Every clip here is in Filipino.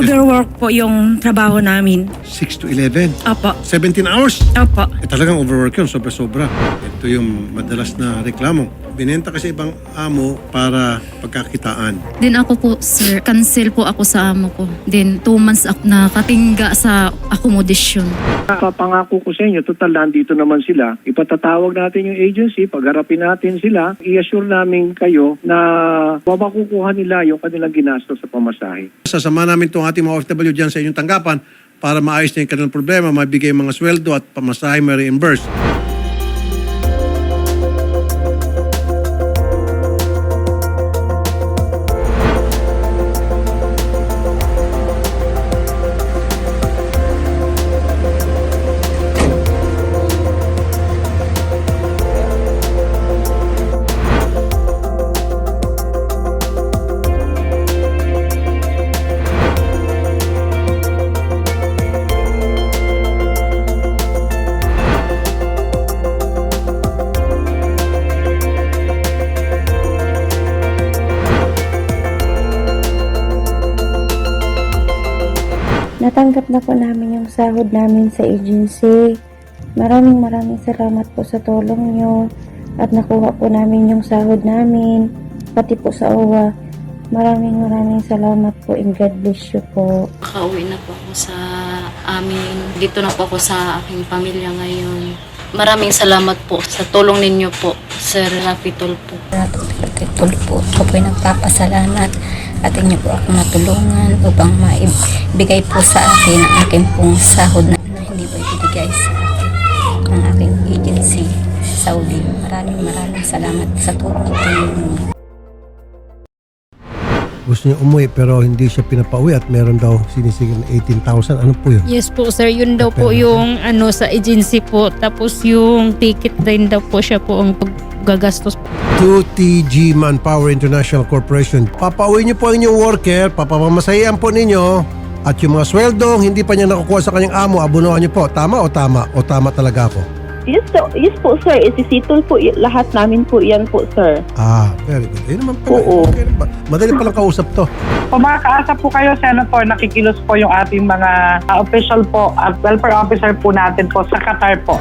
Overwork po yung trabaho namin. 6 to 11. Opo. 17 hours. Opo. Eh, talagang overwork yun, sobra-sobra. Ito yung madalas na reklamo. Binenta kasi ibang amo para pagkakitaan. Then ako po, sir, cancel po ako sa amo ko. Then two months ako nakatingga sa accommodation. Papangako ko sa inyo, total nandito naman sila. Ipatatawag natin yung agency, pagharapin natin sila, i-assure namin kayo na makukuha nila yung kanilang ginastos sa pamasahe. Sasama namin itong ating mga OFW dyan sa inyong tanggapan para maayos na yung kanilang problema, mabigay mga sweldo at pamasahe may reimburse. Natanggap na po namin yung sahod namin sa agency. Maraming maraming salamat po sa tulong nyo at nakuha po namin yung sahod namin, pati po sa OWA. Maraming maraming salamat po and God bless you po. Nakauwi na po ako sa amin. Dito na po ako sa aking pamilya ngayon. Maraming salamat po sa tulong ninyo po, Sir Rapitol po. Titol po. Ako po'y nagpapasalamat at inyo po ako matulungan upang maibigay po sa akin ang aking pong sahod na, na hindi po ibibigay sa akin ng aking agency sa Saudi. Maraming maraming salamat sa tulong ninyo. Gusto niya umuwi pero hindi siya pinapauwi at meron daw sinisigil na 18,000. Ano po yun? Yes po sir, yun daw po yung ano sa agency po. Tapos yung ticket din daw po siya po ang gagastos 2TG Manpower International Corporation. Papauwi niyo po ang inyong worker, papamamasahian po ninyo at yung mga sweldong hindi pa niya nakukuha sa kanyang amo, abunuhan niyo po. Tama o tama? O tama talaga po? Yes, so, yes po, sir. Isisitol po y- lahat namin po yan po, sir. Ah, very good. Ayun naman pala. Oo. Okay na ba? Madali palang kausap to. Kung makakaasa po kayo, Senator, nakikilos po yung ating mga uh, official po at welfare officer po natin po sa Qatar po.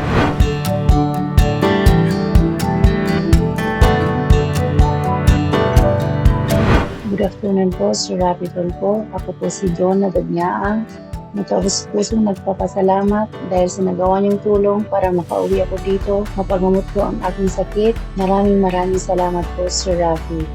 Good afternoon po, Sir Rapidol po. Ako po si John Nadagnaang. Matapos pusong nagpapasalamat dahil sa nagawa niyong tulong para makauwi ako dito, mapagamot ko ang aking sakit. Maraming maraming salamat po, Sir Rafi.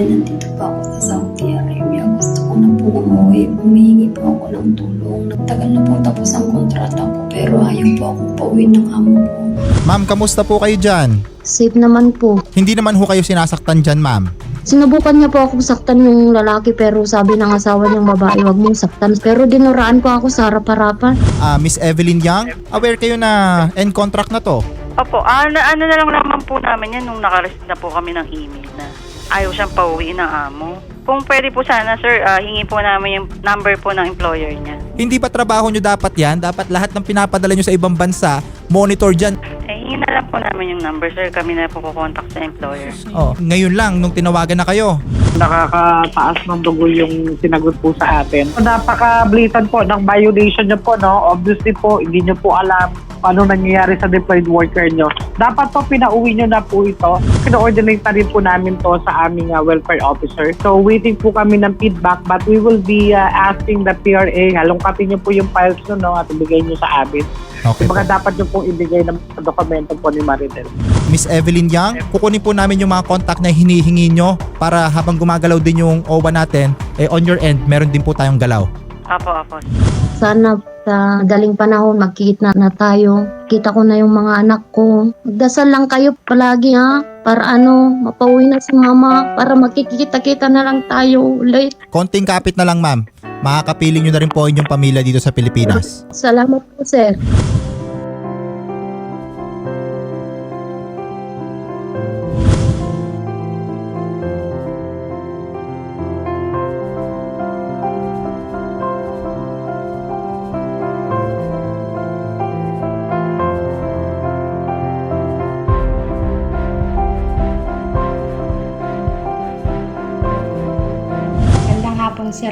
Nandito pa ako sa Saudi Arabia. Gusto ko na po umuwi. Humihingi po ako ng tulong. Nagtagal na po tapos ang kontrata ko pero ayaw po akong pauwi ng amo ko. Ma'am, kamusta po kayo dyan? Safe naman po. Hindi naman ho kayo sinasaktan dyan, ma'am. Sinubukan niya po akong saktan yung lalaki pero sabi ng asawa niyang babae, wag mong saktan. Pero dinuraan po ako sa harap-harapan. Ah, Miss Evelyn Young, aware kayo na end contract na to? Opo, ano, ano na lang naman po namin yan nung nakareceive na po kami ng email na ayaw siyang pauwiin ng amo. Kung pwede po sana, sir, ah, hingi po namin yung number po ng employer niya. Hindi ba trabaho nyo dapat yan? Dapat lahat ng pinapadala nyo sa ibang bansa, monitor dyan. Hingi na lang po namin yung number, sir. Kami na po kukontak sa employer. Oh, ngayon lang, nung tinawagan na kayo. Nakakataas ng dugo yung sinagot po sa atin. Napaka-blatant po ng violation nyo po, no? Obviously po, hindi nyo po alam paano nangyayari sa deployed worker nyo. Dapat po pinauwi nyo na po ito. Pina-coordinate na rin po namin to sa aming uh, welfare officer. So waiting po kami ng feedback but we will be uh, asking the PRA, halongkatin nyo po yung files nyo no, at ibigay nyo sa amin. Okay. Kumbaga dapat nyo pong ibigay ng dokumento po ni Maritel. Miss Evelyn Young, kukunin po namin yung mga contact na hinihingi nyo para habang gumagalaw din yung OWA natin, eh on your end, meron din po tayong galaw. Apo, apo. Sana sa daling panahon magkita na tayo. Kita ko na yung mga anak ko. Magdasal lang kayo palagi ha. Para ano, mapauwi na si mama. Para magkikita-kita na lang tayo ulit. Konting kapit na lang ma'am. Makakapiling nyo na rin po inyong pamilya dito sa Pilipinas. Salamat po sir.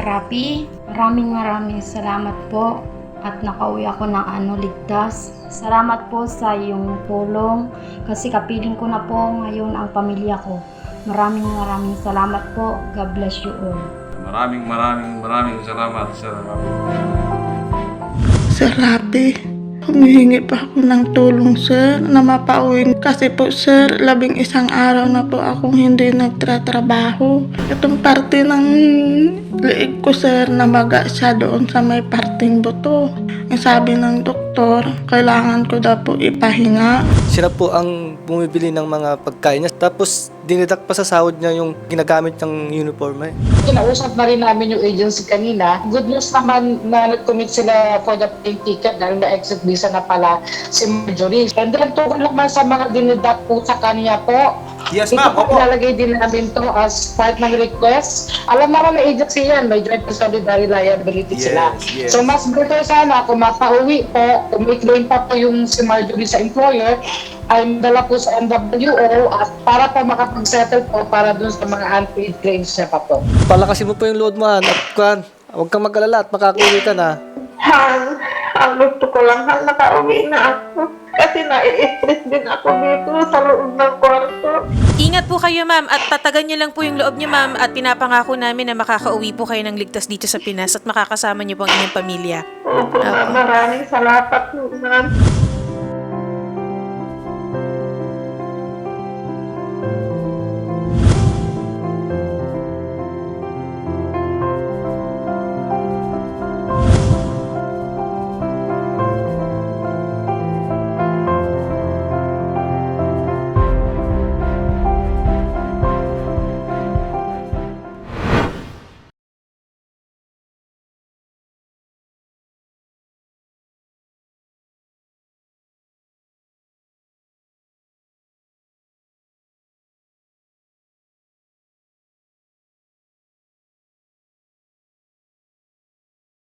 Rapi. Maraming maraming salamat po at nakauwi ako ng ano ligtas. Salamat po sa iyong tulong kasi kapiling ko na po ngayon ang pamilya ko. Maraming maraming salamat po. God bless you all. Maraming maraming maraming salamat sa Sir Rabi, humihingi pa ako ng tulong sir na mapauwi kasi po sir, labing isang araw na po akong hindi nagtratrabaho. Itong parte ng liig ko sir na maga siya doon sa may parting buto. Ang sabi ng doktor, kailangan ko daw po ipahinga. Siya po ang bumibili ng mga pagkain niya. Tapos dinidak pa sa sahod niya yung ginagamit ng uniform eh. Kinausap na rin namin yung agency kanina. Good news naman na nag-commit sila for the plane ticket dahil na-exit visa na pala si Marjorie. And then tungkol naman sa mga dinidak po sa kanya po, Yes, Ito ma'am. po Opo. ilalagay din namin to as part ng request. Alam naman may agency yan, may joint solidarity liability Yes, sila. yes. So mas better sana kung mapauwi po, kung may claim pa po yung si Marjorie sa employer, ay dala po sa NWO at para po makapag-settle po para dun sa mga unpaid claims niya pa po. Palakasin mo po yung load mo han. At kan, huwag kang mag-alala at makakauwi ka na. Han, ang gusto ko lang Han, nakauwi na ako. Kasi nai-stress din ako dito sa loob ng kwarto. Ingat po kayo ma'am at tatagan niyo lang po yung loob niyo ma'am at pinapangako namin na makakauwi po kayo ng ligtas dito sa Pinas at makakasama niyo po ang inyong pamilya. Opo, maraming salamat po, ma'am.